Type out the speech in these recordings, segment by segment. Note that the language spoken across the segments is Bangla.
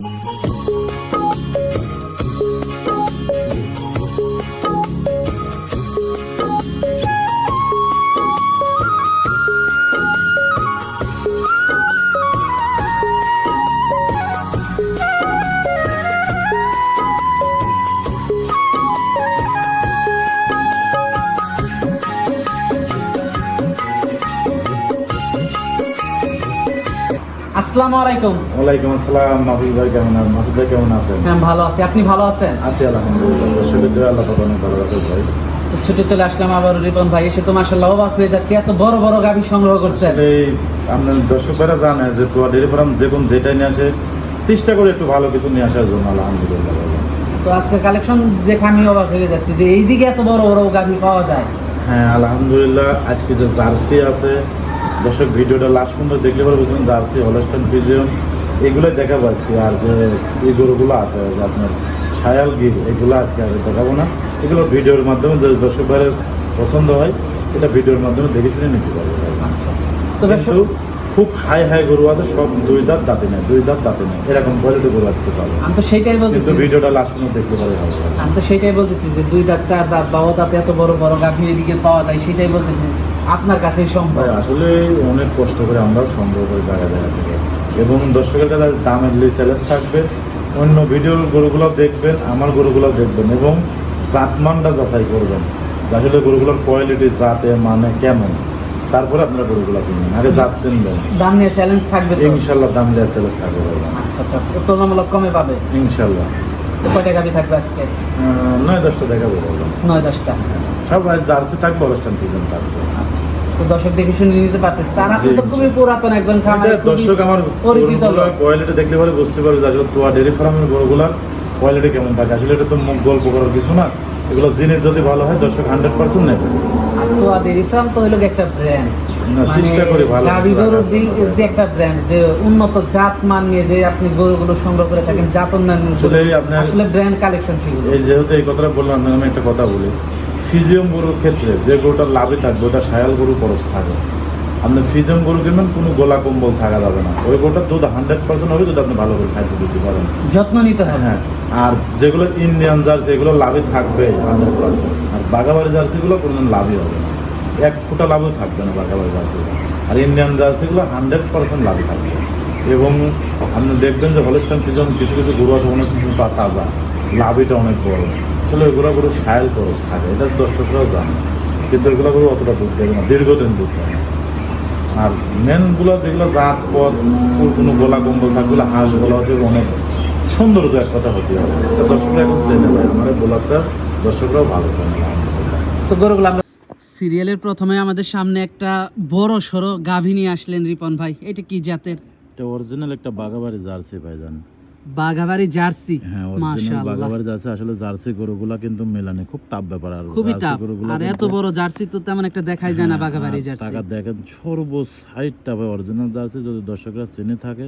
Música আসসালামু আলাইকুম। ওয়ালাইকুম আসসালাম মাহবুব ভাই কেমন আছেন? মাসুদ ভাই কেমন আছেন? হ্যাঁ ভালো আছি। আপনি ভালো আছেন? আছি আলহামদুলিল্লাহ। দর্শকের দয়া আল্লাহ পাক অনেক ভালো রাখুক ভাই। তো ছুটে চলে আসলাম আবার রিপন ভাই। এসে তো মাসাল্লাহ অবাক হয়ে যাচ্ছে এত বড় বড় গাভী সংগ্রহ করছেন। এই আপনার দর্শকরা জানে যে তোয়া ডেরি ফার্ম যে কোন যেটাই নিয়ে আসে চেষ্টা করে একটু ভালো কিছু নিয়ে আসার জন্য আলহামদুলিল্লাহ তো আজকে কালেকশন দেখে আমি অবাক হয়ে যাচ্ছি যে এইদিকে এত বড় বড় গাভী পাওয়া যায়। হ্যাঁ আলহামদুলিল্লাহ আজকে যে জার্সি আছে দর্শক ভিডিওটা লাস্ট পর্যন্ত দেখলে পরে বুঝবেন জার্সি হলস্টান ফিজিয়ন এগুলোই দেখাবো আজকে। আর যে এই গরুগুলো আছে আপনার সায়াল গির এগুলো আজকে আর দেখাবো না। এগুলো ভিডিওর মাধ্যমে যদি দর্শক ভাইয়ের পছন্দ হয় এটা ভিডিওর মাধ্যমে দেখে শুনে নিতে পারবে। কিন্তু খুব হাই হাই গরু আছে সব দুই দাঁত দাঁতে নেয় দুই দাঁত দাঁতে নেয় এরকম কোয়ালিটি গরু আজকে পাবে। আমি তো সেটাই কিন্তু বলতেছি। ভিডিওটা লাস্ট পর্যন্ত দেখতে পারে ভালো আমি তো সেটাই বলতেছি যে দুই দাঁত চার দাঁত বাবা দাঁত এত বড় বড় গাভী এদিকে পাওয়া যায় সেটাই বলতেছি। আপনার কাছেই সম্ভব। আসলে অনেক কষ্ট করে আমরাও সংগ্রহ করি জায়গা জায়গা থেকে। এবং দর্শকের কাছে দামের চ্যালেঞ্জ থাকবে অন্য ভিডিওর গরুগুলো দেখবেন আমার গরুগুলো দেখবেন এবং জাতমানটা যাচাই করবেন আসলে গরুগুলোর কোয়ালিটি জাতে মানে কেমন। তারপরে আপনারা গরুগুলো কিনবেন আগে জাত চিনবেন দাম নিয়ে চ্যালেঞ্জ থাকবে ইনশাল্লাহ দাম দেওয়ার চ্যালেঞ্জ থাকবে আচ্ছা আচ্ছা তুলনামূলক কমে পাবে? ইনশাল্লাহ। কয়টা গাভী থাকবে আজকে? নয় দশটা দেখাবো। নয় দশটা। সব জার্সি থাকবে অনুষ্ঠান সিজন থাকবে। তো দর্শক দেখে শুনে নিতে পারতেছে। তার আপনি তো জি, জি। খুবই পুরাতন একজন খামারি দর্শক আমার পরিচিত কোয়ালিটি দেখলে পরে বুঝতে পারবে যে তোয়া ডেরি ফার্মের গরুগুলার কোয়ালিটি কেমন থাকে। আসলে এটা তো গল্প করার কিছু না। এগুলো জিনিস যদি ভালো হয় দর্শক হান্ড্রেড পার্সেন্ট নেবে। আর ডেরি ফার্ম তো হলো একটা ব্র্যান্ড চেষ্টা করি ভালো গাভী কিছু গরুর রাখার দিক জন্য। দিয়ে একটা ব্র্যান্ড যে উন্নত জাত মান নিয়ে যে আপনি গরুগুলো সংগ্রহ করে থাকেন জাত উন্নয়ন আসলে ব্র্যান্ড কালেকশন এই যেহেতু এই কথাটা বললাম আমি একটা কথা বলি। ফিজিয়াম গরুর ক্ষেত্রে যে গরুটা লাভে থাকবে ওটা সায়াল গরু খরচ থাকে আপনি ফিজিয়াম গরু কিনবেন কোনো গোলা কম্বল থাকা যাবে না। ওই গরুটার দুধ হান্ড্রেড পার্সেন্ট হবে যদি আপনি ভালো করে খাইতে দিতে পারেন। যত্ন নিতে হবে। হ্যাঁ আর যেগুলো ইন্ডিয়ান জার্সি এগুলো লাভে থাকবে হান্ড্রেড পার্সেন্ট আর বাঘাবাড়ি জার্সিগুলো কোনো লাভই হবে না। এক ফুটা লাভও থাকবে না বাঘাবাড়ি জার্সিগুলো। আর ইন্ডিয়ান জার্সিগুলো হান্ড্রেড পার্সেন্ট লাভই থাকবে। এবং আপনি দেখবেন যে হলস্টান পিজন কিছু কিছু গরু আছে অনেক কিছু তা তাজা লাভিটা অনেক বড়। আসলে এগুলো গরু সায়াল খরচ থাকে এটা দর্শকরাও জানে। কিন্তু এগুলো গরু অতটা দুধ দেবে না দীর্ঘদিন দুধ দেয় না। আর মেনগুলো যেগুলো জাত পথ কোনো গোলা কম্বল থাকলে হাঁস গোলা হচ্ছে অনেক সৌন্দর্য এক কথা হতে হবে দর্শকরা এখন চেনে ভাই আমার গোলাপটা দর্শকরাও ভালো চেনে তো গরুগুলো আমরা সিরিয়ালের প্রথমে আমাদের সামনে একটা বড় সড়ো গাভী নিয়ে আসলেন রিপন ভাই এটা কি জাতের? এটা অরিজিনাল একটা বাগাবাড়ি জার্সি ভাইজান বাঘাবাড়ি জার্সি হ্যাঁ মাশাআল্লাহ। জার্সি আসলে জার্সি গরুগুলা কিন্তু মেলানে খুব ব্যাপার। আর খুবই জার্সি আর এত বড় জার্সি তো তেমন একটা দেখাই যায় না হ্যাঁ, বাঘাবাড়ি আর জার্সি। টাকা দেখেন সর্বোচ্চ সাইডটা ভাই অরিজিনাল জার্সি যদি দর্শকরা চিনে থাকে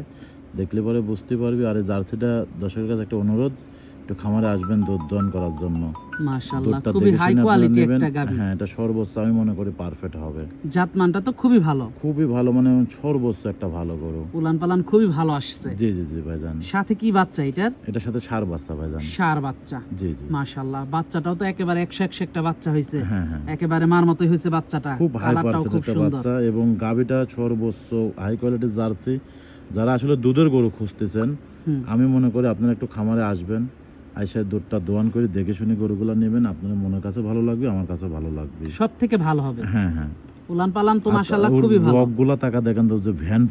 দেখলে পরে বুঝতে পারবি। আর এই জার্সিটা দর্শকের কাছে একটা অনুরোধ একটু খামারে আসবেন দুধ দহন করার জন্য। মাশাআল্লাহ খুবই হাই কোয়ালিটি একটা গাভী। হ্যাঁ এটা সর্বোচ্চ আমি মনে করি পারফেক্ট হবে। জাতমানটা তো খুবই ভালো। খুবই ভালো মানে সর্বোচ্চ একটা ভালো গরু। উলান পালান খুবই ভালো আসছে। জি জি জি ভাইজান। সাথে কি বাচ্চা এটার? এটার সাথে সার বাচ্চা ভাইজান। সার বাচ্চা। জি জি। মাশাআল্লাহ বাচ্চাটাও তো একেবারে একশো একশো একটা বাচ্চা হয়েছে। হ্যাঁ হ্যাঁ একেবারে মার মতোই হয়েছে বাচ্চাটা। খুব হাই বাচ্চা এবং গাভিটা সর্বোচ্চ হাই কোয়ালিটির জার্সি। যারা আসলে দুধের গরু খুঁজতেছেন আমি মনে করি আপনারা একটু খামারে আসবেন। আইসা দুধটা দোয়ান করে দেখে শুনে গরুগুলো নেবেন। আপনার মনের কাছে ভালো লাগবে আমার কাছে ভালো লাগবে। সব থেকে ভালো হবে। হ্যাঁ হ্যাঁ। উলান পালান তো মাশাআল্লাহ খুবই ভালো। ব্লকগুলা টাকা দেখেন তো যে ভ্যান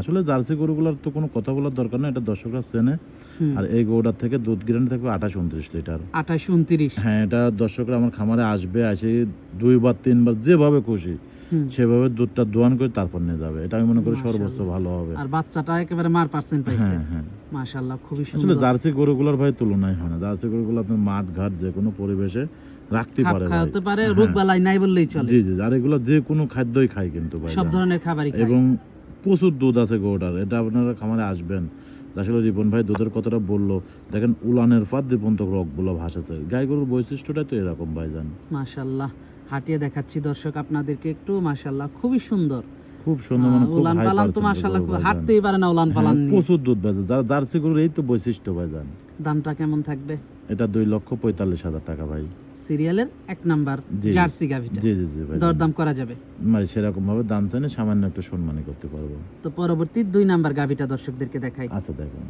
আসলে জার্সি গরুগুলোর তো কোনো কথা বলার দরকার এটা দর্শকরা চেনে। আর এই গরুটার থেকে দুধ গ্যারান্টি থাকবে আঠাশ উনত্রিশ লিটার। আঠাশ উনত্রিশ। হ্যাঁ এটা দর্শকরা আমার খামারে আসবে আসে দুইবার তিনবার যেভাবে খুশি। সেভাবে দুধটা দোয়ান করে তারপর নিয়ে যাবে। এটা আমি মনে করি সর্বোচ্চ ভালো হবে। আর বাচ্চাটা একেবারে মার পার্সেন্ট পাইছে। হ্যাঁ হ্যাঁ। মাশাআল্লাহ খুবই সুন্দর। জার্সি গরুগুলোর ভাই তুলনায় হয় না। জার্সি গরুগুলো আপনার মাঠ ঘাট যে কোনো পরিবেশে রাখতে পারে ভাই। খাওয়াতে পারে হ্যাঁ। রোগ বালাই নাই বললেই চলে। জি জি আর এগুলো যে কোনো খাদ্যই খায় কিন্তু ভাই সব ধরনের খাবারই খায়। এবং প্রচুর দুধ আছে গরুটার। এটা আপনারা খামারে আসবেন। আসলে রিপন ভাই দুধের কথাটা বলল। দেখেন উলানের পাত দীপন্ত রকগুলো ভাসেছে। গাই গরুর বৈশিষ্ট্যটাই তো এরকম ভাইজান। মাশাআল্লাহ। হাঁটিয়ে দেখাচ্ছি দর্শক আপনাদেরকে একটু মাশাআল্লাহ খুবই সুন্দর। খুব সুন্দর মানে খুব উলান পালান তো percent মাশাআল্লাহ গরু ভাইজান। হাঁটতেই পারে না উলান পালান হ্যাঁ, প্রচুর দুধ বেজে যারা জার্সি গরুর এই তো বৈশিষ্ট্য ভাইজান। দামটা কেমন থাকবে? এটা দুই লক্ষ পঁয়তাল্লিশ হাজার টাকা ভাই। সিরিয়ালের এক নাম্বার জার্সি গাভিটা। জি জি জি ভাই দরদাম করা যাবে। ভাই সেরকম ভাবে দাম সামান্য একটু করতে পারব। তো পরবর্তী দুই নাম্বার গাভিটা দর্শকদেরকে দেখাই। আচ্ছা দেখুন।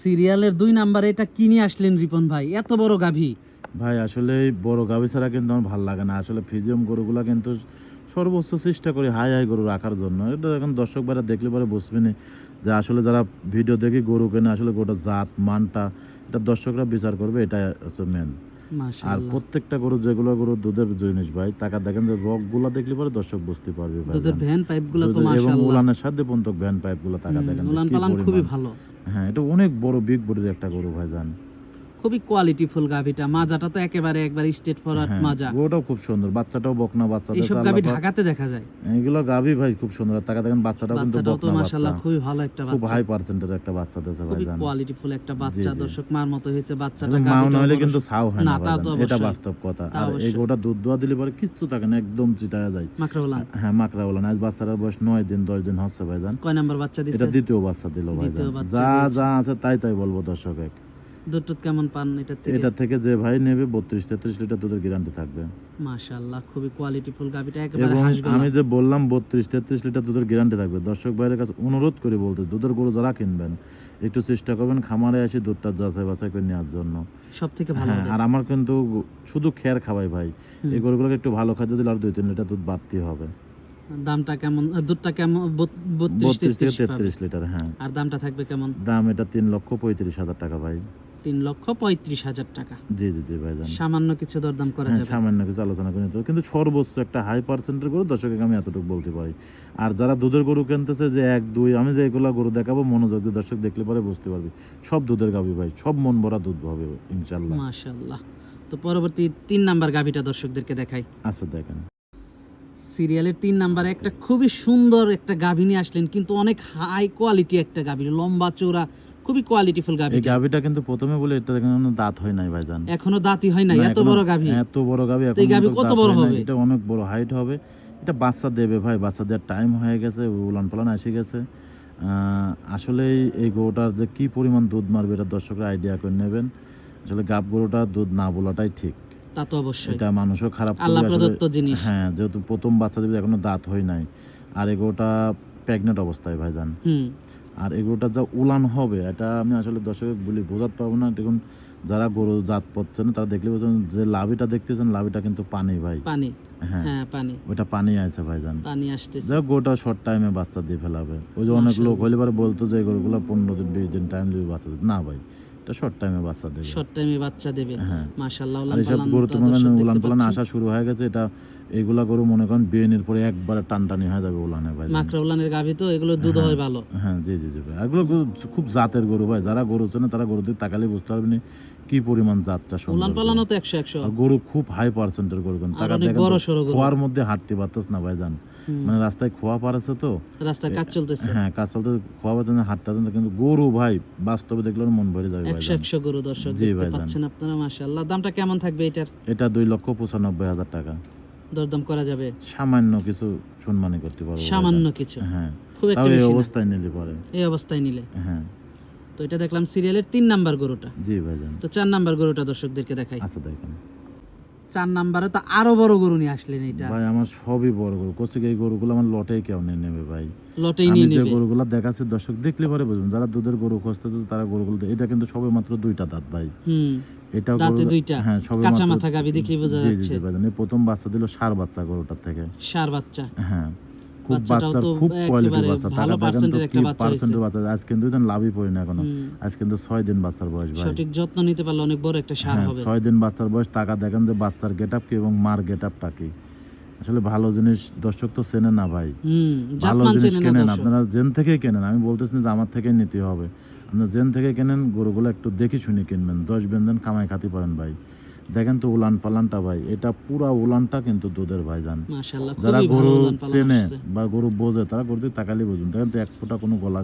সিরিয়ালের দুই নাম্বারে এটা কিনে আসলেন রিপন ভাই। এত বড় গাভি। ভাই আসলে বড় গাভি ছাড়া কিন্তু আমার ভালো লাগে না। আসলে ফিজিয়াম গরুগুলা কিন্তু সর্বোচ্চ চেষ্টা করি হাই হাই গরু রাখার জন্য। এটা এখন দর্শক বাইরে দেখলে পরে বুঝবে না যে আসলে যারা ভিডিও দেখে গরু কেনে আসলে গোটা জাত মানটা এটা দর্শকরা বিচার করবে এটা হচ্ছে মেন আর প্রত্যেকটা গরু যেগুলো গরু দুধের জিনিস ভাই টাকা দেখেন যে রকগুলা দেখলে পরে দর্শক বুঝতে পারবে দুধের ভ্যান পাইপগুলো তো দুধের- এবং উলানের সাথে পর্যন্ত ভ্যান পাইপগুলো টাকা দেখেন উলান পালান খুবই ভালো। হ্যাঁ এটা অনেক বড় বিগ বডির একটা গরু ভাই জান। খুবই কোয়ালিটিফুল গাভিটা। মাজাটা তো একেবারে একবার স্টেট ফরওয়ার্ড হ্যাঁ, মাজা। গরুটাও খুব সুন্দর। বাচ্চাটাও বকনা বাচ্চা এইসব গাভি ঢাকাতে দেখা যায়। এগুলো গাভি ভাই খুব সুন্দর। টাকা দেখেন বাচ্চাটাও কিন্তু বাচ্চাটাও তো মাশাআল্লাহ খুবই ভালো একটা বাচ্চা। খুব হাই পার্সেন্টের একটা বাচ্চা দিয়েছে ভাই খুবই কোয়ালিটিফুল একটা বাচ্চা। দর্শক মার মতো হয়েছে বাচ্চাটা এবং মা না হলে কিন্তু ছাও হয় না, না তা তো এটা বাস্তব কথা। আর এই গোটা দুধ দোয়া দিলে পরে কিচ্ছু থাকে না একদম চিটায়া যায়। মাকড়াওয়ালা হ্যাঁ মাকড়া বলেন আজ বাচ্চাটার বয়স নয় দিন দশ দিন হচ্ছে ভাই জান কয় নাম্বার বাচ্চা দিছে? এটা দ্বিতীয় বাচ্চা দিল ভাই জান। যা যা আছে তাই তাই বলব দর্শক এক। দুধ কেমন পান এটা থেকে? এটা থেকে যে ভাই নেবে বত্রিশ তেত্রিশ লিটার দুধের গ্যারান্টি থাকবে। মাশাআল্লাহ খুবই কোয়ালিটিফুল একেবারে হাঁসগোলা আমি যে বললাম বত্রিশ তেত্রিশ লিটার দুধের গ্যারান্টি থাকবে দর্শক ভাইয়ের কাছে অনুরোধ করে বলতে দুধের গরু যারা কিনবেন একটু চেষ্টা করবেন খামারে এসে দুধটা যাচাই বাছাই করে নেওয়ার জন্য। সব থেকে ভালো হ্যাঁ আর আমার কিন্তু শুধু খেয়ার খাওয়াই ভাই। এই গরুগুলোকে একটু ভালো খাদ্য দিলে আর দুই তিন লিটার দুধ বাড়তি হবে। দামটা কেমন? দুধটা কেমন? বত- বত্রিশ বত্রিশ থেকে তেত্রিশ পাবে। তেত্রিশ লিটার হ্যাঁ। আর দামটা থাকবে কেমন? দাম এটা তিন লক্ষ পঁয়ত্রিশ হাজার টাকা ভাই। তিন লক্ষ পঁয়ত্রিশ হাজার টাকা। জি জি জি ভাই জান সামান্য কিছু দরদাম করা হ্যাঁ যাবে। সামান্য কিছু আলোচনা করে নিতে কিন্তু সর্বোচ্চ একটা হাই পার্সেন্টের গরু দর্শককে আমি এতটুকু বলতে পারি। আর যারা দুধের গরু কিনতেছে যে এক দুই আমি যে এগুলা গরু দেখাবো মনোযোগ দিয়ে দর্শক দেখলে পরে বুঝতে পারবি। সব দুধের গাবি ভাই সব মন ভরা দুধ হবে ইনশাল্লাহ মাশাআল্লাহ। তো পরবর্তী তিন নাম্বার গাভিটা দর্শকদেরকে দেখাই। আচ্ছা দেখেন। সিরিয়ালের তিন নাম্বারে একটা খুবই সুন্দর একটা গাভী নিয়ে আসলেন কিন্তু অনেক হাই কোয়ালিটি একটা গাভী লম্বা চৌড়া খুবই কোয়ালিটিফুল এই গাভী গাভিটা কিন্তু প্রথমে বলে এটা দেখেন এখনও দাঁত হয় নাই ভাই জান এখনও দাঁতই হয় নাই এত বড় গাভী। এত বড় গাভি তো এই গাভী কত বড় হবে? এটা অনেক বড় হাইট হবে। এটা বাচ্চা দেবে ভাই বাচ্চা দেওয়ার টাইম হয়ে গেছে উলান পালান এসে গেছে। আসলে এই- এই গরুটার যে কি পরিমাণ দুধ মারবে এটা দর্শকরা আইডিয়া করে নেবেন। আসলে গাব গরুটা দুধ না বলাটাই ঠিক। তা তো অবশ্যই। এটা মানুষও খারাপ আল্লাহ প্রদত্ত জিনিস। হ্যাঁ যেহেতু প্রথম বাচ্চা দেবে এখনও দাঁত হয় নাই। আর এগোটা প্রেগনেন্ট অবস্থায় ভাইজান। হুম। আর এগুলোটা যা উলান হবে এটা আমি আসলে দর্শকে বলি বোঝাতে পারব না। দেখুন যারা গরু জাত পড়ছেন তারা দেখলে বলছেন যে লাভিটা দেখতেছেন লাভিটা কিন্তু পানি ভাই। পানি। হ্যাঁ। হ্যাঁ পানি। ওটা পানি আছে ভাইজান। পানি আসতেছে। যা গোটা শর্ট টাইমে বাচ্চা দিয়ে ফেলাবে। ওই যে অনেক লোক হইলে পরে বলতো যে গরুগুলো পনেরো দিন বিশ দিন টাইম দিয়ে বাচ্চা না ভাই এটা শর্ট টাইমে বাচ্চা দেবে। শর্ট টাইমে বাচ্চা দেবে। হ্যাঁ। মাশাআল্লাহ আর উলান এইসব গরু তো উলান পালান আসা শুরু হয়ে গেছে এটা গরু মনে করেন বিয়েনের পরে একবারে টানটানি হয়ে যাবে উলানে ভাই। মাকড়া উলানের গাভী তো এগুলো দুধ হয়। ভালো। হ্যাঁ জি জি জি ভাই। এগুলো খুব জাতের গরু ভাই। যারা গরু চেনে তারা গরু দিকে তাকালে বুঝতে পারবেন কি পরিমাণ জাতটা উলান পালানো তো একশো একশো। গরু খুব হাই পার্সেন্টের গরু কিন্তু। টাকা দেখেন বড় তো, গরু। খোয়ার মধ্যে হাঁটতে না মানে রাস্তায় খোয়া পারেছে তো? রাস্তায় কাজ চলতেছে। হ্যাঁ কাজ চলতে খোয়া হাঁটতে না, কিন্তু গরু ভাই বাস্তবে দেখলে মন ভরে যাবে ভাই একশো জান। গরু দর্শক জি দেখতে পাচ্ছেন আপনারা মাশাআল্লাহ। দামটা কেমন থাকবে এটার? এটা দুই লক্ষ পঁচানব্বই হাজার টাকা। দরদাম করা যাবে? সামান্য কিছু সম্মানী করতে পারব সামান্য কিছু? হ্যাঁ। খুব একটা বেশি অবস্থায় নিলে পরে। এই অবস্থায় নিলে। হ্যাঁ। তো এটা দেখলাম সিরিয়ালের তিন নাম্বার গরুটা। জি ভাইজান। তো চার নাম্বার গরুটা দর্শকদেরকে দেখাই। আচ্ছা দেখেন। চার নাম্বারে তো আরও বড় গরু নিয়ে আসলেন এটা ভাই আমার সবই বড় গরু। কোচে এই গরুগুলো আমার লটে কেউ নিয়ে নেবে ভাই। লটেই নিয়ে যে নেবে। গরুগুলো দেখাচ্ছি দর্শক দেখলে পরে বুঝবেন। যারা দুধের গরু খুঁজতেছে তারা গরুগুলো এটা কিন্তু সবে মাত্র দুইটা দাঁত ভাই। হুম। এটা দাঁতে দুইটা। হ্যাঁ সবে কাঁচা মাথা গাভী দেখেই বোঝা জি, জি, যাচ্ছে। জি, ভাইজান। এই প্রথম বাচ্চা দিল সার বাচ্চা গরুটার থেকে। সার বাচ্চা। হ্যাঁ। খুব বাচ্চার তো খুব কোয়ালিটি বাচ্চা ভালো percent-এর একটা বাচ্চা পার্সেন্টের বাচ্চা? আজ কিন্তু দেন লাভই পড়ি না এখনও। আজ কিন্তু ছয় দিন বাচ্চার বয়স ভাই। সঠিক যত্ন নিতে পারলে অনেক বড় একটা সার হ্যাঁ হবে। ছয় দিন বাচ্চার বয়স টাকা দেখেন যে বাচ্চার গেট কি এবং মার গেট আপটা কি। আসলে ভালো জিনিস দর্শক তো চেনে না ভাই। হুম ভালো জিনিস কেনেন? আপনারা জেন থেকেই কেনেন? আমি বলতেছি যে আমার থেকেই নিতে হবে। আপনারা জেন থেকে কেনেন গরুগুলো একটু দেখে শুনে কিনবেন। দশ বেন্দন কামাই খাতে পারেন ভাই। দেখেন তো উলান পালানটা ভাই এটা পুরা উলানটা কিন্তু দুধের ভাই জান যারা গরু চেনে বা গরু বোঝে তারা গরু তাকালে বুঝুন দেখেন তো এক ফোঁটা কোনো গলা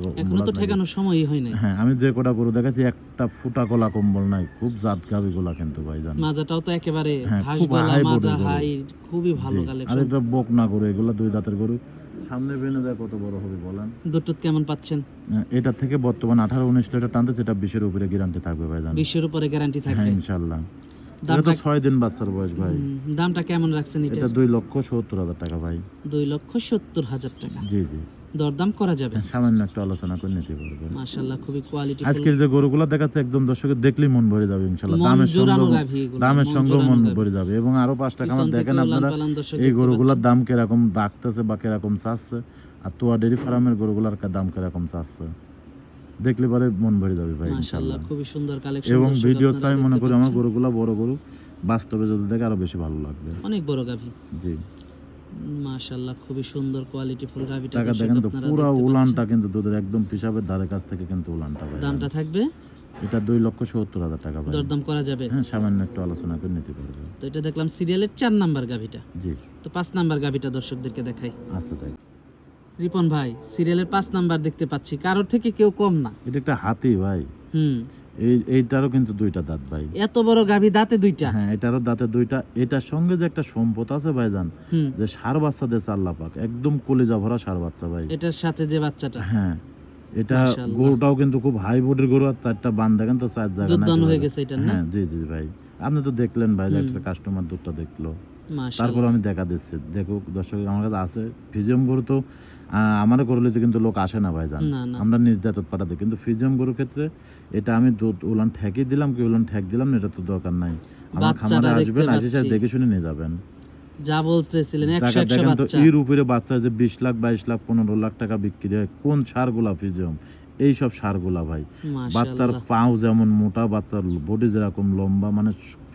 সময়ই হয় হ্যাঁ আমি যে কটা গরু দেখাচ্ছি একটা ফুটা গলা কম্বল নাই খুব জাত গাবি গোলা কিন্তু ভাই জান মাজাটাও তো একেবারে হ্যাঁ, খুব গলা মাজা গরু। হাই খুবই ভালো। আর এটা বক না গরু এগুলো দুই দাঁতের গরু। সামনে বেনে দেয় কত বড় হবে বলেন। কেমন পাচ্ছেন? এটা থেকে বর্তমান আঠারো উনিশ লিটার টানতে যেটা উপরে গ্যারান্টি থাকবে ভাই জান বিশের উপরে গ্যারান্টি হ্যাঁ থাকবে। দামটা ছয় দিন বাচ্চার বয়স ভাই। দামটা কেমন রাখছেন এটা? এটা দুই লক্ষ সত্তর হাজার টাকা ভাই। দুই লক্ষ সত্তর হাজার টাকা। জি জি। দরদাম করা যাবে? হ্যাঁ, সামান্য একটু আলোচনা করে নিতে পারবেন। মাশাল্লাহ খুবই কোয়ালিটি আজকের যে গরুগুলো দেখাচ্ছে একদম দর্শকের দেখলেই মন ভরে যাবে দামের সঙ্গে দামের মন সঙ্গে মন ভরে যাবে। এবং আরও পাঁচ টাকা আমার দেখেন আপনারা এই গরুগুলোর দাম কীরকম রাখতেছে বা কীরকম চাচ্ছে আর তোয়া ডেরি ফার্মের গরুগুলোর দাম কীরকম চাচ্ছে। দেখলে পরে মন ভরে যাবে ভাই ইনশাল্লাহ খুবই সুন্দর কালেকশন এবং ভিডিও চাই মনে করি আমার গরুগুলো বড় গরু বাস্তবে যদি দেখে আরও বেশি ভালো লাগবে। অনেক বড় গাভী। জি। মাশাআল্লাহ খুবই সুন্দর কোয়ালিটি ফুল গাভীটা টাকা দেখেন তো পুরো উলানটা কিন্তু দুধের একদম পিসাবের ধারে কাছ থেকে কিন্তু উলানটা ভাই। দামটা থাকবে? এটা দুই লক্ষ সত্তর হাজার টাকা ভাই। দরদাম করা যাবে? হ্যাঁ সামান্য একটু আলোচনা করে নিতে পারবে। তো এটা দেখলাম সিরিয়ালের চার নাম্বার গাভীটা। জি। তো পাঁচ নাম্বার গাভীটা দর্শকদেরকে দেখাই। আচ্ছা তাই। রিপন ভাই সিরিয়ালের পাঁচ নাম্বার দেখতে পাচ্ছি। কারোর থেকে কেউ কম না। এটা একটা হাতি ভাই। হুম। এই এইটারও কিন্তু দুইটা দাঁত ভাই। এত বড় গাভী দাঁতে দুইটা? হ্যাঁ এটারও দাঁতে দুইটা। এটার সঙ্গে যে একটা সম্পদ আছে ভাইজান যে সার পাক একদম কলিজা ভরা সার বাচ্চা ভাই। এটার সাথে যে বাচ্চাটা। হ্যাঁ এটা গরুটাও কিন্তু খুব হাই বোর্ডের গরু আর চারটা বান দেখেন তো চার জায়গা নাকি হয়ে গেছে এটা না? হ্যাঁ জি জি ভাই। আপনি তো দেখলেন ভাই একটা কাস্টমার দুধটা দেখল। তারপর আমি দেখা দিচ্ছি। দেখো দর্শক আমার কাছে আছে। ফিজিয়াম গরু তো আমার গরু লিতে কিন্তু লোক আসে না ভাই জান আমরা নিজ দায়িত্ব পাঠাতে কিন্তু ফিজিয়াম গরুর ক্ষেত্রে এটা আমি দুধ উলান ঠেকিয়ে দিলাম কি উলান ঠেক দিলাম না এটা তো দরকার নাই। আমার খামারে আসবেন আসে পাচ্ছি। দেখে শুনে নিয়ে যাবেন। যা বলতেছিলেন একশো একশো বাচ্চা। এর উপরে বাচ্চা যে বিশ লাখ বাইশ লাখ পনেরো লাখ টাকা বিক্রি হয়। কোন সারগুলা ফিজিয়াম এইসব সারগুলা ভাই। বাচ্চার পাও যেমন মোটা বাচ্চার বডি যেরকম লম্বা মানে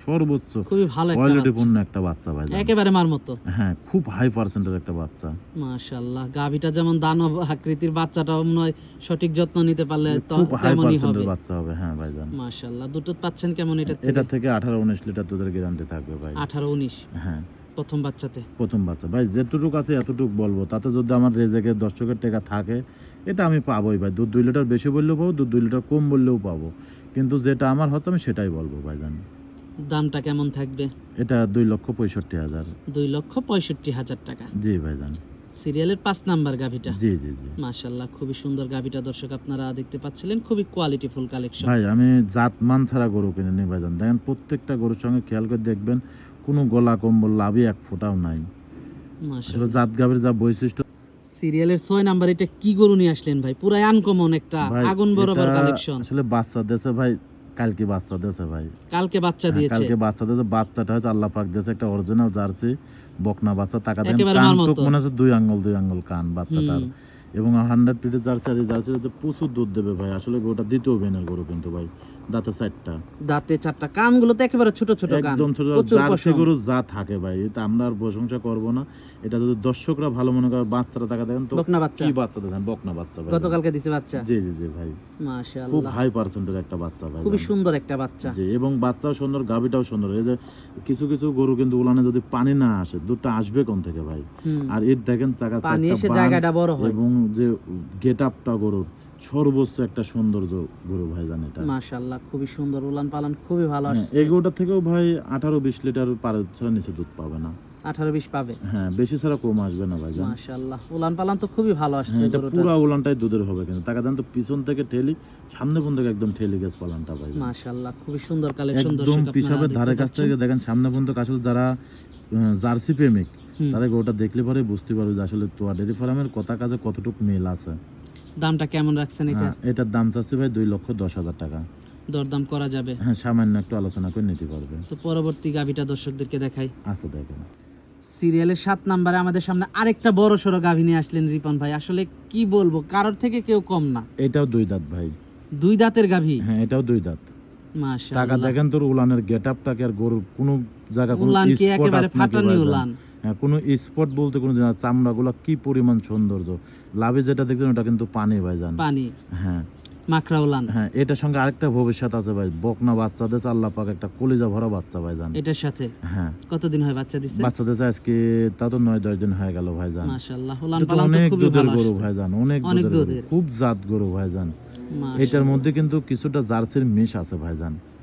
সর্বোচ্চ খুবই ভালো একটা কোয়ালিটি পূর্ণ একটা বাচ্চা ভাই একেবারে মার মতো। হ্যাঁ খুব হাই পার্সেন্টের একটা বাচ্চা। মাশাআল্লাহ গাভীটা যেমন দানব আকৃতির বাচ্চাটাও সঠিক যত্ন নিতে পারলে তেমনই হবে। বাচ্চা হবে হ্যাঁ ভাইজান মাশাআল্লাহ দুটো পাচ্ছেন কেমন এটা এটা থেকে আঠারো উনিশ লিটার দুধের গ্যারান্টি থাকবে ভাই। আঠারো উনিশ হ্যাঁ। প্রথম বাচ্চাতে। প্রথম বাচ্চা। ভাই যেটুকু আছে এতটুকু বলব। তাতে যদি আমার রেজেকের দর্শকের টাকা থাকে এটা আমি পাবোই ভাই। দুধ দুই লিটার বেশি বললেও পাবো দুধ দুই লিটার কম বললেও পাবো। কিন্তু যেটা আমার হচ্ছে আমি সেটাই বলব ভাইজান দামটা কেমন থাকবে? এটা দুই লক্ষ পঁয়ষট্টি হাজার। দুই লক্ষ পঁয়ষট্টি হাজার টাকা। জি ভাইজান। সিরিয়ালের পাঁচ নাম্বার গাভীটা। জি জি জি। মাশাআল্লাহ খুবই সুন্দর গাভীটা দর্শক আপনারা দেখতে পাচ্ছিলেন। খুবই কোয়ালিটি ফুল কালেকশন ভাই আমি জাত মান ছাড়া গরু কিনে নিই ভাইজান। দেখেন প্রত্যেকটা গরুর সঙ্গে খেয়াল করে দেখবেন কোনো গলা কম্বল লাভই এক ফোঁটাও নাই। আসলে জাত গাভীর যা বৈশিষ্ট্য সিরিয়ালের ছয় নাম্বার এটা কি গরু নিয়ে আসলেন ভাই? পুরাই আনকমন একটা আগুন বরাবর কালেকশন আসলে বাচ্চা দেশে ভাই কালকে বাচ্চা দিয়েছে ভাই। কালকে বাচ্চা হ্যাঁ, দিয়েছে? কালকে বাচ্চা দিয়েছে বাচ্চাটা হচ্ছে আল্লাহ পাক দিয়েছে একটা অরিজিনাল জার্সি বকনা বাচ্চা টাকা দেন কান তো। মনে হচ্ছে দুই আঙ্গুল দুই আঙ্গুল কান বাচ্চাটার। এবং হান্ড্রেড পিটের জার্সি আর এই জার্সি হচ্ছে প্রচুর দুধ দেবে ভাই আসলে গরুটা দ্বিতীয় বেনের গরু কিন্তু ভাই। দাঁতে চারটা। দাঁতে চারটা। কানগুলো তো একেবারে ছোট ছোট কান। একদম ছোট জার্সি গরু যা থাকে ভাই এটা আমরা আর প্রশংসা করব না। এটা যদি দর্শকরা ভালো মনে করে বাচ্চাটা টাকা দেখেন তো বকনা বাচ্চা। কি বাচ্চা দেখেন? বকনা বাচ্চা ভাই। গতকালকে দিছে বাচ্চা। জি জি জি ভাই। খুব হাই পার্সেন্টের একটা বাচ্চা ভাই খুবই সুন্দর একটা বাচ্চা। জি এবং বাচ্চাও সুন্দর গাভিটাও সুন্দর। এই যে কিছু কিছু গরু কিন্তু উলানে যদি পানি না আসে দুধটা আসবে কোন থেকে ভাই? আর এর দেখেন চাকা পানি এসে জায়গাটা বড় হয়। এবং যে গেট আপটা গরুর সর্বোচ্চ একটা সৌন্দর্য গরু ভাই জান এটা। মাশাআল্লাহ খুবই সুন্দর। উলান পালন খুবই ভালো হ্যাঁ, আসছে। এই গরুটা থেকেও ভাই আঠারো বিশ লিটার পারে ছাড়া নিচে দুধ পাবে না। আঠারো বিশ পাবে? হ্যাঁ বেশি ছাড়া কম আসবে না ভাই মাশাআল্লাহ উলান পালন তো খুবই ভালো আসছে হ্যাঁ এটা পুরো উলানটাই দুধের হবে কিন্তু। টাকা দেন তো পিছন থেকে ঠেলি সামনে পর্যন্ত একদম ঠেলি গেছে পালানটা ভাই। মাশাআল্লাহ খুবই সুন্দর কালেকশন একদম দর্শক পিসাবের ধারে কাছ থেকে দেখেন সামনে পর্যন্ত আসলে যারা জার্সি প্রেমিক তাদের গরুটা দেখলে পরে বুঝতে পারবে যে আসলে তোয়া ডেরি ফার্মের কথা কাজে কতটুকু মিল আছে। দামটা কেমন রাখছেন এটা? হ্যাঁ, এটার দাম চাচ্ছি ভাই দুই লক্ষ দশ হাজার টাকা। দরদাম করা যাবে? হ্যাঁ সামান্য একটু আলোচনা করে নিতে পারবে। তো পরবর্তী গাভিটা দর্শকদেরকে দেখাই। আচ্ছা দেখেন। সিরিয়ালের সাত নাম্বারে আমাদের সামনে আরেকটা বড় সড়ো গাভী নিয়ে আসলেন রিপন ভাই। আসলে কি বলব কারোর থেকে কেউ কম না। এটাও দুই দাঁত ভাই। দুই দাঁতের গাভী? হ্যাঁ এটাও দুই দাঁত। টাকা দেখেন তোর উলানের গেট আপটাকে আর গরুর কোনো জায়গা কোনো উলান কি একেবারে ফাটানি উলান? কোনো স্পট বলতে কোনো চামড়াগুলো কি পরিমাণ সৌন্দর্য? লাভে যেটা দেখছেন ওটা কিন্তু পানি ভাই জান পানি। হ্যাঁ। হ্যাঁ এটার সঙ্গে আরেকটা ভবিষ্যৎ আছে ভাই। বকনা বাচ্চাদের আল্লাহ পাক একটা কলিজা ভরা বাচ্চা ভাই জান এটার সাথে? হ্যাঁ। কতদিন হয় বাচ্চা দিছে? বাচ্চাদের আজকে তা তো নয় দশ দিন হয়ে গেল ভাই জান মাশাআল্লাহ তো ভালো গরু আসছে। ভাই জান অনেক দুধের খুব জাত গরু ভাই জান এটার মধ্যে কিন্তু কিছুটা জার্সির মিশ আছে ভাই জান মাশাআল্লাহ,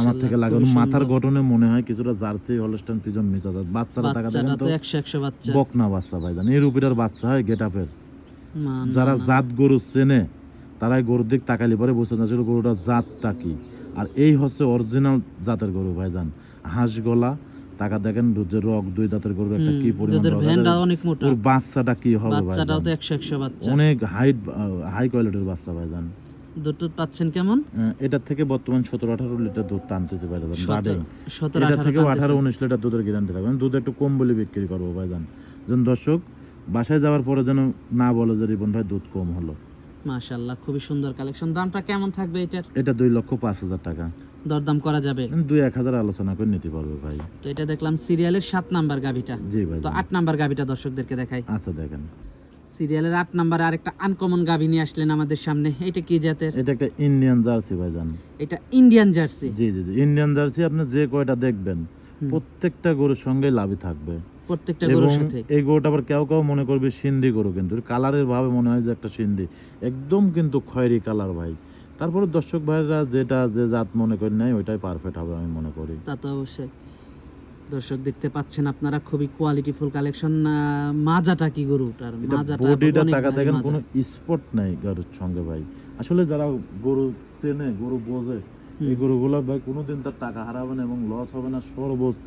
আমার থেকে লাগানো মাথার গঠনে মনে হয় কিছুটা জার্সি হলস্টাইন পিজন মিচা বাচ্চারা টাকা দেখেন তো তো? একশো একশো বাচ্চা। বকনা বাচ্চা ভাইজান এই রুপিটার বাচ্চা হয় না, যারা জাত গরু চেনে তারাই গরুর দিক তাকালি পরে বুঝতে না আসলে গরুটার জাতটা কি। আর এই হচ্ছে অরিজিনাল জাতের গরু ভাই ভাইজান হাঁস গলা টাকা দেখেন যে রক দুই দাঁতের গরু একটা কি পরিমাণ দুধের অনেক মোটা। বাচ্চাটা কি হবে বাচ্চাটাও তো ভাইজান একশো একশো বাচ্চা। অনেক হাই হাই কোয়ালিটির বাচ্চা ভাই ভাইজান দুধ পাচ্ছেন কেমন? এটার থেকে বর্তমান সতেরো আঠারো লিটার দুধ টানতেছে সতেরো এটা থেকে আঠারো। উনিশ লিটার দুধের গ্যারান্টি থাকবে। দুধ একটু কম বলে বিক্রি করব যেন দর্শক বাসায় যাওয়ার পরে যেন না বলে যে রিপন ভাই দুধ কম হলো। মাশাআল্লাহ খুবই সুন্দর কালেকশন দামটা কেমন থাকবে এটার? এটা দুই লক্ষ পাঁচ হাজার টাকা। দরদাম করা যাবে? আমি দুই এক হাজার আলোচনা করে নিতে পারব ভাই। তো এটা দেখলাম সিরিয়ালের সাত নাম্বার গাভিটা। জি ভাই তো আট নাম্বার গাভিটা দর্শকদেরকে দেখাই। আচ্ছা দেখেন। সিরিয়ালের আট নাম্বার আরেকটা আনকমন গাভি নিয়ে আসলেন আমাদের সামনে। এটা কি জাতের? এটা একটা ইন্ডিয়ান জার্সি ভাইজান। এটা ইন্ডিয়ান জার্সি জি জি জি। ইন্ডিয়ান জার্সি আপনি যে কয়টা দেখবেন প্রত্যেকটা গরুর সঙ্গে লাভই থাকবে। প্রত্যেকটা গরুর সাথে। এই গরুটা আবার কেউ কেউ মনে করবে সিন্ধি গরু কিন্তু কালারের ভাবে মনে হয় যে একটা সিন্ধি। একদম কিন্তু খয়েরি কালার ভাই। তারপরে দর্শক ভাইরা যেটা যে জাত মনে করেন নাই ওইটাই পারফেক্ট হবে আমি মনে করি। তা তো অবশ্যই। দর্শক দেখতে পাচ্ছেন আপনারা খুবই কোয়ালিটিফুল কালেকশন মাজাটা কি গরুটার মাজাটা বডিটা টাকা দেখেন। কোনো স্পট নাই গরুর সঙ্গে ভাই আসলে যারা গরু চেনে গরু বোঝে। এই গরুগুলো ভাই কোনোদিন তার টাকা হারাবে না এবং লস হবে না সর্বোচ্চ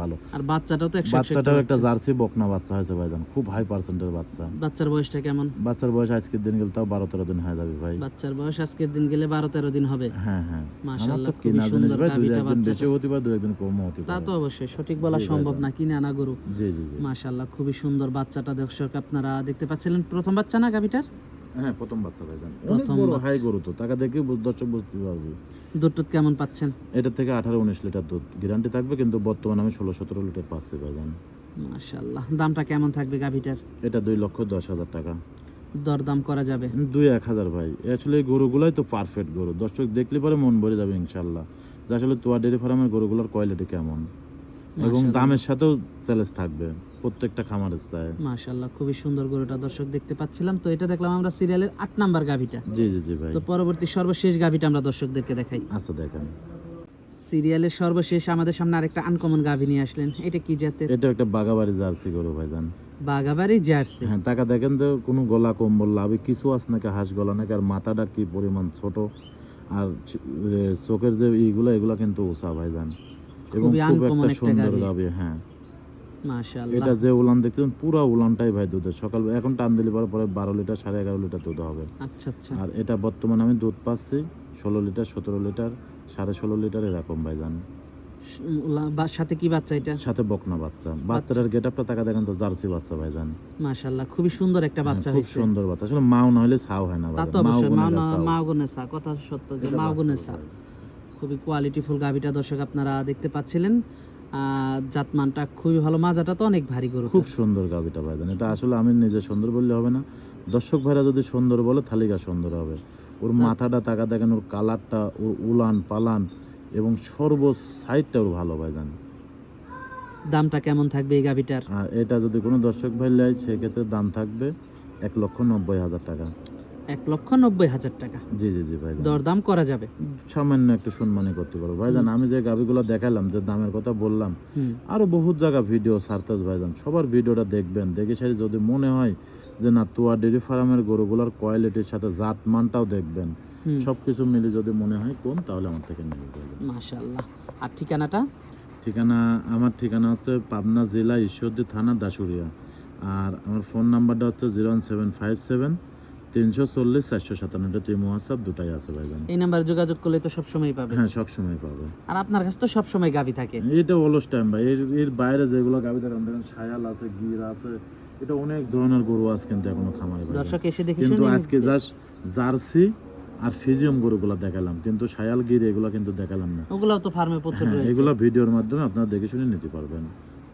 ভালো। আর বাচ্চাটাও তো বাচ্চাটাও একটা জার্সি বকনা বাচ্চা হয়েছে ভাইজান খুব হাই পার্সেন্টের বাচ্চা। বাচ্চার বয়সটা কেমন? বাচ্চার বয়স আজকের দিন গেলে তাও বারো তেরো দিন হয়ে যাবে ভাই। বাচ্চার বয়স আজকের দিন গেলে বারো তেরো দিন হবে। হ্যাঁ হ্যাঁ। মাশাআল্লাহ, তো খুবই কিনা জিনিস সুন্দর ভাই দুই গাভীটা, একদিন বাচ্চাটা। বেশি হতে পারে দুই একদিন কম হতে তা তো অবশ্যই সঠিক বলা সম্ভব না কিনে আনা গরু। জি জি। মাশাআল্লাহ খুবই সুন্দর বাচ্চাটা দর্শক আপনারা দেখতে পাচ্ছিলেন প্রথম বাচ্চা না গাভিটার? হ্যাঁ প্রথম বাচ্চা প্রথম হাই গরু তো টাকা দেখে দর্শক বুঝতে পারবে। দুধ টুধ কেমন পাচ্ছেন? এটা থেকে আঠারো উনিশ লিটার দুধ। গ্যারান্টি থাকবে কিন্তু বর্তমানে আমি ষোলো সতেরো লিটার পাচ্ছি ভাইজান মাশাআল্লাহ। দামটা কেমন থাকবে গাভিটার? এটা দুই লক্ষ দশ হাজার টাকা। দরদাম করা যাবে? দুই এক হাজার ভাই। আসলে গরুগুলাই তো পারফেক্ট গরু। দর্শক দেখলে পরে মন ভরে যাবে ইনশাল্লাহ আসলে তোয়া ডেরি ফার্মের গরুগুলোর কোয়ালিটি কেমন? এবং দামের সাথেও চ্যালেঞ্জ থাকবে। প্রত্যেকটা খামারের চায় মাশাআল্লাহ খুবই সুন্দর গরুটা দর্শক দেখতে পাচ্ছিলাম। তো এটা দেখলাম আমরা সিরিয়ালের আট নাম্বার গাভিটা। জি জি জি ভাই। তো পরবর্তী সর্বশেষ গাভিটা আমরা দর্শকদেরকে দেখাই। আচ্ছা দেখেন। সিরিয়ালের সর্বশেষ আমাদের সামনে আরেকটা আনকমন গাভি নিয়ে আসলেন। এটা কি জাতের? এটা একটা বাগাবাড়ি জার্সি গরু ভাইজান বাগাবাড়ি জার্সি? হ্যাঁ টাকা দেখেন তো কোনো গলা কম্বল লাভে কিছু আছে নাকি হাঁস গলা নাকি আর মাথাটা কি পরিমাণ ছোট। আর চোখের যে ইগুলো এগুলো কিন্তু উষা ভাইজান এবং খুবই খুব একটা সুন্দর। গাভী হ্যাঁ। মাশাআল্লাহ। এটা যে উলান দেখতেন পুরো উলানটাই ভাই দুধের। সকাল এখন টান দিলে পরে পরে বারো লিটার সাড়ে এগারো লিটার দুধ হবে। আচ্ছা আচ্ছা। আর এটা বর্তমানে আমি দুধ পাচ্ছি ষোলো লিটার সতেরো লিটার সাড়ে ষোলো লিটার এরকম ভাইজান উলা- সাথে কি বাচ্চা এটা? সাথে বকনা বাচ্চা। বাচ্চাটার গেট আপটা দেখেন তো জার্সি বাচ্চা ভাইজান মাশাআল্লাহ খুবই সুন্দর একটা বাচ্চা হ্যাঁ, খুব সুন্দর বাচ্চা। আসলে মাও না হলে ছাও হয় না তা তো অবশ্যই মা গুণের ছাও। মা কথা সত্য যে মা বাস্তব গুনেসা খুবই কোয়ালিটিফুল গাভিটা দর্শক আপনারা দেখতে পাচ্ছিলেন। জাতমানটা খুবই ভালো মাজাটা তো অনেক ভারী গরু খুব সুন্দর গাভিটা ভাইজান। এটা আসলে আমি নিজে সুন্দর বললে হবে না। দর্শক ভাইরা যদি সুন্দর বলে থালিকা সুন্দর হবে। ওর মাথাটা টাকা দেখেন ওর কালারটা ওর উলান পালান এবং সর্ব সাইডটা ওর ভালো ভাইজান। দামটা কেমন থাকবে এই গাভিটার? এটা যদি কোনো দর্শক ভাই নেয় সেক্ষেত্রে দাম থাকবে এক লক্ষ নব্বই হাজার টাকা। এক লক্ষ নব্বই হাজার টাকা। জি জি জি ভাই দরদাম করা যাবে। সামান্য একটু সম্মানই করতে পারব। ভাইজান আমি যে গাভিগুলো দেখালাম যে দামের কথা বললাম আরও বহুত জায়গা ভিডিও সারতাস ভাইজান সবার ভিডিওটা দেখবেন। দেখে সারি যদি মনে হয় যে না তোয়া ডেরি ফার্মের গরুগুলোর কোয়ালিটির সাথে জাত মানটাও দেখবেন সবকিছু মিলে যদি মনে হয় কম তাহলে আমার থেকে নিয়ে যাবেন মাশাআল্লাহ। আর ঠিকানাটা? ঠিকানা আমার ঠিকানা হচ্ছে পাবনা জেলা ঈশ্বরদী থানা দাসুরিয়া আর আমার ফোন নাম্বারটা হচ্ছে zero one seven five seven তিনশো চল্লিশ চারশো সাতান্নটা টিম হোয়াটসঅ্যাপ দুটাই আছে ভাইজান এই নাম্বারে যোগাযোগ করলে তো সবসময় পাবে। হ্যাঁ সবসময় পাবে। আর আপনার কাছে তো সবসময় গাভি থাকে। এটা অলস টাইম ভাই। এর এর বাইরে যেগুলো গাভি দেখেন সায়াল আছে গির আছে এটা অনেক ধরনের গরু আছে কিন্তু এখনও খামারে দর্শক এসে দেখে কিন্তু আজকে জাস্ট জার্সি আর ফিজিয়াম গরুগুলো দেখালাম কিন্তু সায়াল গির এগুলো কিন্তু দেখালাম না। ওগুলাও তো ফার্মে প্রচুর হ্যাঁ এগুলো ভিডিওর মাধ্যমে আপনারা দেখে শুনে নিতে পারবেন।